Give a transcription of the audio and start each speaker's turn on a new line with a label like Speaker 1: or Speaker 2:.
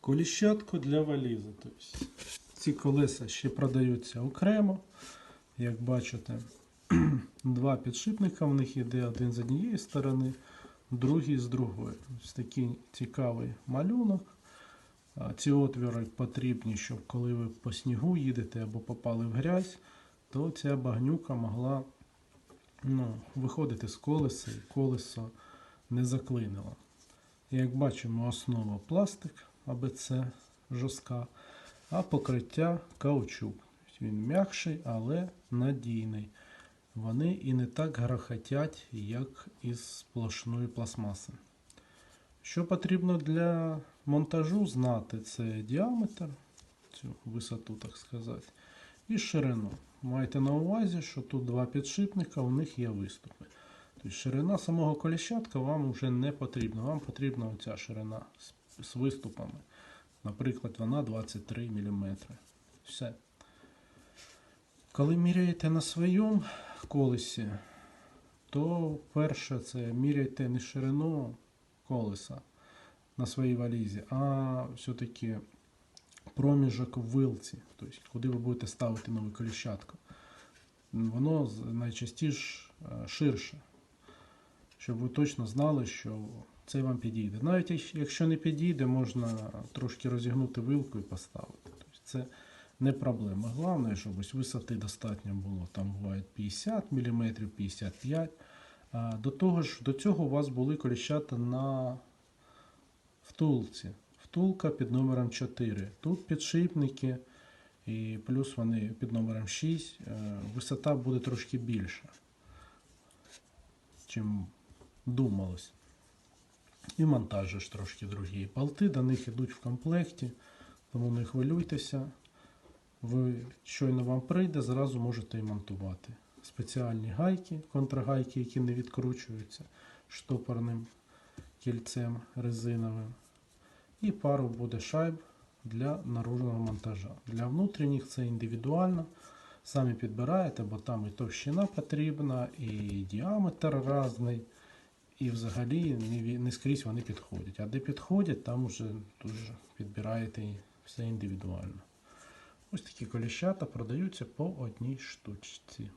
Speaker 1: коліщатку для валізи. Тобто, ці колеса ще продаються окремо. Як бачите, два підшипника в них іде один з однієї сторони, другий з другої. Ось такий цікавий малюнок. Ці отвіри потрібні, щоб коли ви по снігу їдете або попали в грязь, то ця багнюка могла ну, виходити з колеса і колесо не заклинило. Як бачимо, основа пластик АБЦ жорстка, а покриття каучук. Він м'якший, але надійний. Вони і не так грохотять, як із сплошної пластмаси. Що потрібно для монтажу знати, це діаметр, цю висоту, так сказати, і ширину. Майте на увазі, що тут два підшипника, у них є виступи. Тобто ширина самого коліщатка вам вже не потрібна. Вам потрібна оця ширина з, з виступами. Наприклад, вона 23 мм. Все. Коли міряєте на своєму колесі, то перше це міряйте не ширину колеса на своїй валізі, а все-таки проміжок в вилці, тобто куди ви будете ставити нове коліщатко. Воно найчастіше е, ширше, щоб ви точно знали, що це вам підійде. Навіть якщо- не підійде, можна трошки розігнути вилку і поставити. Тобто це не проблема. Головне, щоб ось висоти достатньо було. Там буває 50 мм, 55 а, До того ж, до цього у вас були коліщата на втулці. Втулка під номером 4. Тут підшипники, і плюс вони під номером 6. Е, Висота буде трошки більша, чим думалось. І монтаж ж трошки другий. Болти до них йдуть в комплекті, тому не хвилюйтеся. Ви щойно вам прийде, зразу можете і монтувати. Спеціальні гайки, контргайки, які не відкручуються штопорним кільцем резиновим. І пару буде шайб для наружного монтажа. Для внутрішніх це індивідуально. Самі підбираєте, бо там і товщина потрібна, і діаметр різний. І взагалі не, не скрізь вони підходять. А де підходять, там вже дуже підбираєте все індивідуально. Ось такі коліщата продаються по одній штучці.